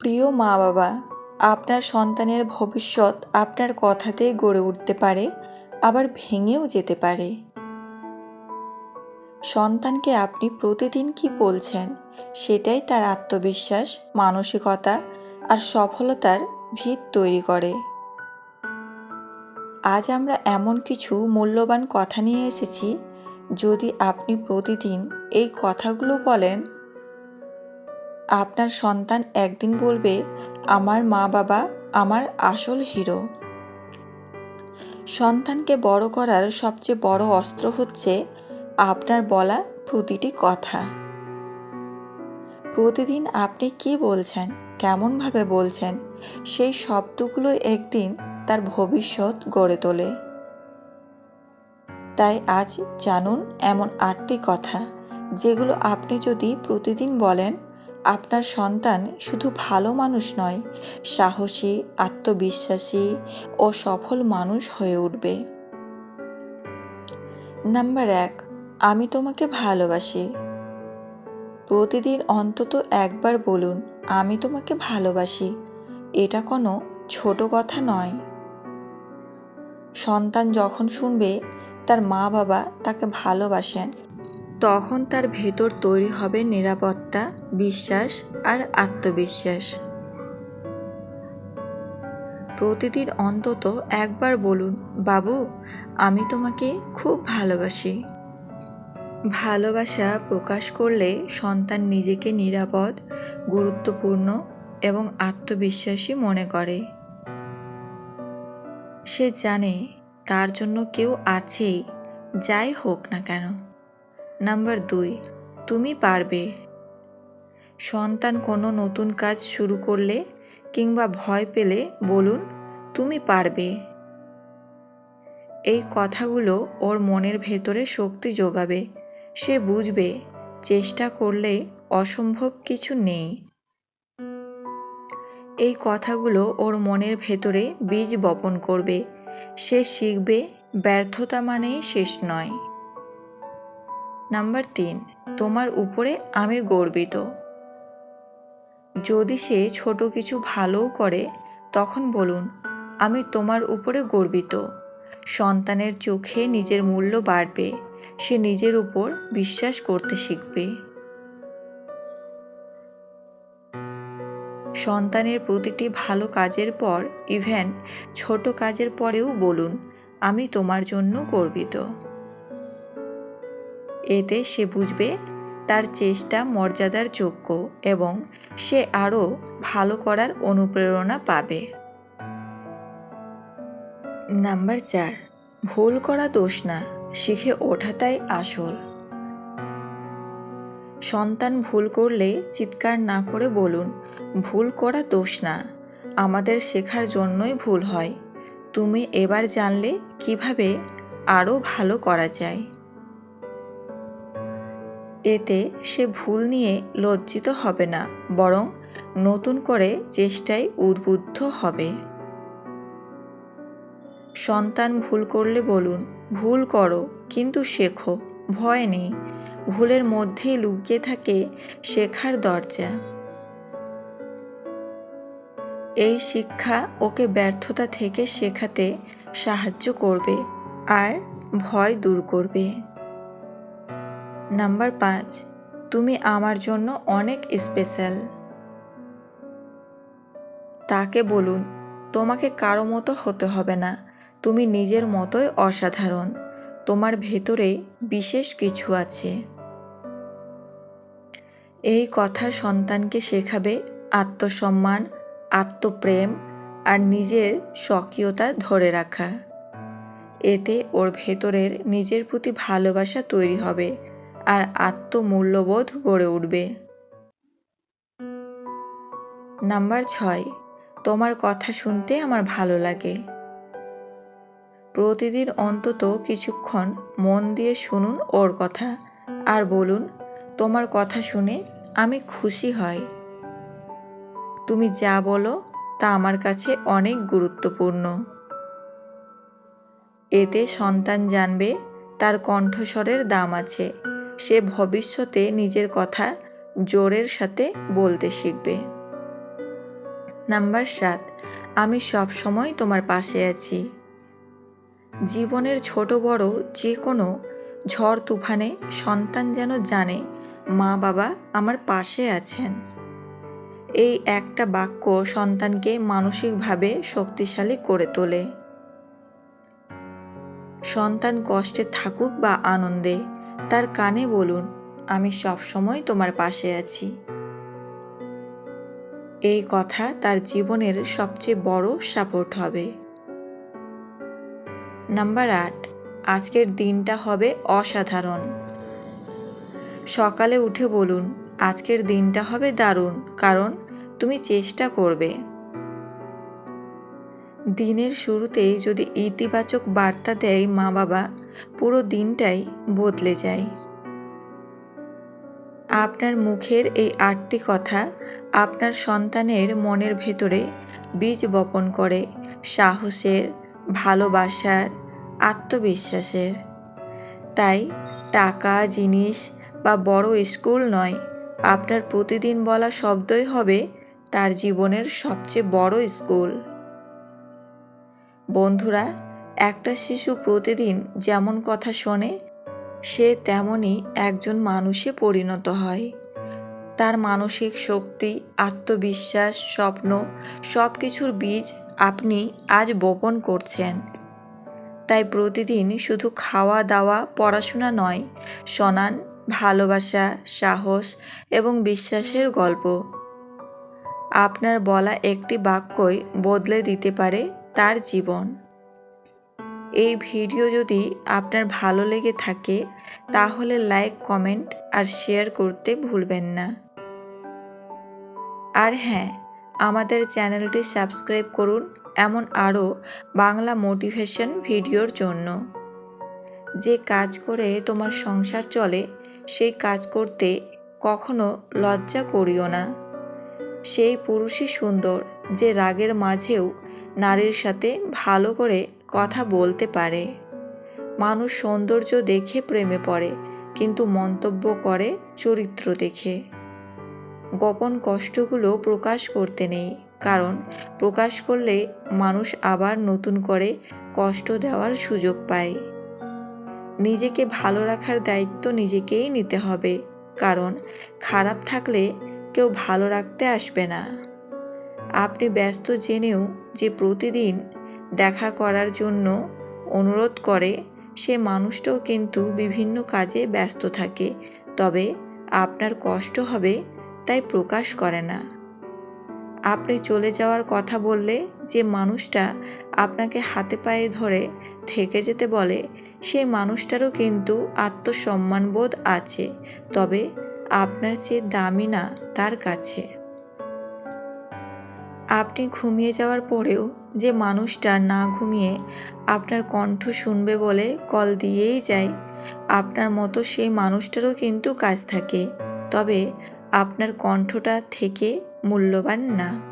প্রিয় মা বাবা আপনার সন্তানের ভবিষ্যৎ আপনার কথাতেই গড়ে উঠতে পারে, আবার ভেঙেও যেতে পারে। সন্তানকে আপনি প্রতিদিন কি বলছেন? সেটাই তার আত্মবিশ্বাস, মানসিকতা আর সফলতার ভিত তৈরি করে। আজ আমরা এমন কিছু মূল্যবান কথা নিয়ে এসেছি, যদি আপনি প্রতিদিন এই কথাগুলো বলেন আপনার সন্তান একদিন বলবে, আমার মা বাবা আমার আসল হিরো। সন্তানকে বড় করার সবচেয়ে বড় অস্ত্র হচ্ছে আপনার বলা প্রতিটি কথা। প্রতিদিন আপনি কি বলছেন, কেমনভাবে বলছেন, সেই শব্দগুলো একদিন তার ভবিষ্যৎ গড়ে তোলে। তাই আজ জানুন এমন আটটি কথা, যেগুলো আপনি যদি প্রতিদিন বলেন আপনার সন্তান শুধু ভালো মানুষ নয়, সাহসী, আত্মবিশ্বাসী ও সফল মানুষ হয়ে উঠবে। নাম্বার এক, আমি তোমাকে ভালোবাসি। প্রতিদিন অন্তত একবার বলুন, আমি তোমাকে ভালোবাসি। এটা কোনো ছোট কথা নয়। সন্তান যখন শুনবে, তার মা বাবা তাকে ভালোবাসেন। তখন তার ভেতর তৈরি হবে নিরাপত্তা, বিশ্বাস আর আত্মবিশ্বাস। প্রতিদিন অন্তত একবার বলুন, বাবু, আমি তোমাকে খুব ভালোবাসি। ভালোবাসা প্রকাশ করলে সন্তান নিজেকে নিরাপদ, গুরুত্বপূর্ণ এবং আত্মবিশ্বাসী মনে করে। সে জানে তার জন্য কেউ আছেই, যাই হোক না কেন। নাম্বার দুই, তুমি পারবে। সন্তান কোনো নতুন কাজ শুরু করলে কিংবা ভয় পেলে বলুন, তুমি পারবে। এই কথাগুলো ওর মনের ভেতরে শক্তি যোগাবে। সে বুঝবে চেষ্টা করলে অসম্ভব কিছু নেই। এই কথাগুলো ওর মনের ভেতরে বীজ বপন করবে। সে শিখবে ব্যর্থতা মানেই শেষ নয়। নাম্বার তিন, তোমার উপরে আমি গর্বিত। যদি সে ছোট কিছু ভালোও করে, তখন বলুন, আমি তোমার উপরে গর্বিত। সন্তানের চোখে নিজের মূল্য বাড়বে, সে নিজের উপর বিশ্বাস করতে শিখবে। সন্তানের প্রতিটি ভালো কাজের পর ইভেন ছোট কাজের পরেও বলুন, আমি তোমার জন্য গর্বিত। এতে সে বুঝবে তার চেষ্টা মর্যাদার যোগ্য এবং সে আরও ভালো করার অনুপ্রেরণা পাবে। নাম্বার চার, ভুল করা দোষ না, শিখে ওঠাটাই আসল। সন্তান ভুল করলে চিৎকার না করে বলুন, ভুল করা দোষ না, আমাদের শেখার জন্যই ভুল হয়। তুমি এবার জানলে কীভাবে আরও ভালো করা যায়। এতে সে ভুল নিয়ে লজ্জিত হবে না, বরং নতুন করে চেষ্টায় উদ্বুদ্ধ হবে। সন্তান ভুল করলে বলুন, ভুল করো, কিন্তু শেখো, ভয় নেই, ভুলের মধ্যেই লুকিয়ে থাকে শেখার দরজা। এই শিক্ষা ওকে ব্যর্থতা থেকে শেখাতে সাহায্য করবে আর ভয় দূর করবে। নাম্বার পাঁচ, তুমি আমার জন্য অনেক স্পেশাল তাকে বলুন, তোমাকে কারও মতো হতে হবে না, তুমি নিজের মতোই অসাধারণ, তোমার ভেতরে বিশেষ কিছু আছে। এই কথা সন্তানকে শেখাবে আত্মসম্মান, আত্মপ্রেম আর নিজের স্বকীয়তা ধরে রাখা। এতে ওর ভেতরের নিজের প্রতি ভালোবাসা তৈরি হবে। আর আত্মমূল্যবোধ গড়ে উঠবে। নাম্বার ছয়, তোমার কথা শুনতে আমার ভালো লাগে। প্রতিদিন অন্তত কিছুক্ষণ মন দিয়ে শুনুন ওর কথা আর বলুন, তোমার কথা শুনে আমি খুশি হই। তুমি যা বলো তা আমার কাছে অনেক গুরুত্বপূর্ণ। এতে সন্তান জানবে তার কণ্ঠস্বরের দাম আছে। সে ভবিষ্যতে নিজের কথা জোরের সাথে বলতে শিখবে। নাম্বার সাত, আমি সব সময় তোমার পাশে আছি। জীবনের ছোট বড় যে কোনো ঝড় তুফানে সন্তান যেন জানে মা বাবা আমার পাশে আছেন। এই একটা বাক্য সন্তানকে মানসিকভাবে শক্তিশালী করে তোলে। সন্তান কষ্টে থাকুক বা আনন্দে তার কানে বলুন, আমি সব সময় তোমার পাশে আছি। এই কথা তার জীবনের সবচেয়ে বড় সাপোর্ট হবে। নাম্বার আট, আজকের দিনটা হবে অসাধারণ। সকালে উঠে বলুন, আজকের দিনটা হবে দারুণ, কারণ তুমি চেষ্টা করবে। দিনের শুরুতেই যদি ইতিবাচক বার্তা দেয় মা বাবা পুরো দিনটাই বদলে যায়। আপনার মুখের এই আটটি কথা আপনার সন্তানের মনের ভেতরে বীজ বপন করে সাহসের, ভালোবাসার, আত্মবিশ্বাসের। তাই টাকা, জিনিস বা বড় স্কুল নয়, আপনার প্রতিদিন বলা শব্দই হবে তার জীবনের সবচেয়ে বড় স্কুল। বন্ধুরা একটা শিশু প্রতিদিন যেমন কথা শোনে, সে তেমনই একজন মানুষে পরিণত হয়। তার মানসিক শক্তি, আত্মবিশ্বাস, স্বপ্ন সব কিছুর বীজ আপনি আজ বপন করছেন। তাই প্রতিদিন শুধু খাওয়া দাওয়া, পড়াশোনা নয়, শোনান ভালোবাসা, সাহস এবং বিশ্বাসের গল্প। আপনার বলা একটি বাক্যই বদলে দিতে পারে তার জীবন। এই ভিডিও যদি আপনার ভালো লেগে থাকে, তাহলে লাইক, কমেন্ট আর শেয়ার করতে ভুলবেন না। আর হ্যাঁ আমাদের চ্যানেলটি সাবস্ক্রাইব করুন এমন আরও বাংলা মোটিভেশন ভিডিওর জন্য। যে কাজ করে তোমার সংসার চলে, সেই কাজ করতে কখনো লজ্জা করিও না। সেই পুরুষই সুন্দর যে রাগের মাঝেও নারীর সাথে ভালো করে কথা বলতে পারে। মানুষ সৌন্দর্য দেখে প্রেমে পড়ে, কিন্তু মন্তব্য করে চরিত্র দেখে। গোপন কষ্টগুলো প্রকাশ করতে নেই, কারণ প্রকাশ করলে মানুষ আবার নতুন করে কষ্ট দেওয়ার সুযোগ পায়। নিজেকে ভালো রাখার দায়িত্ব নিজেকেই নিতে হবে, কারণ খারাপ থাকলে কেউ ভালো রাখতে আসবে না। আপনি ব্যস্ত জেনেও যে প্রতিদিন দেখা করার জন্য অনুরোধ করে, সে মানুষটাও কিন্তু বিভিন্ন কাজে ব্যস্ত থাকে। তবে আপনার কষ্ট হবে, তাই প্রকাশ করে না। আপনি চলে যাওয়ার কথা বললে যে মানুষটা আপনাকে হাতে পায়ে ধরে থেকে যেতে বলে সেই মানুষটারও কিন্তু আত্মসম্মানবোধ আছে। তবে আপনার চেয়ে দামি না তার কাছে। আপনি ঘুমিয়ে যাওয়ার পরেও যে মানুষটা না ঘুমিয়ে আপনার কণ্ঠ শুনবে বলে কল দিয়েই যায়, আপনার মতো সেই মানুষটারও কিন্তু কাজ থাকে। তবে আপনার কণ্ঠটা থেকে মূল্যবান না।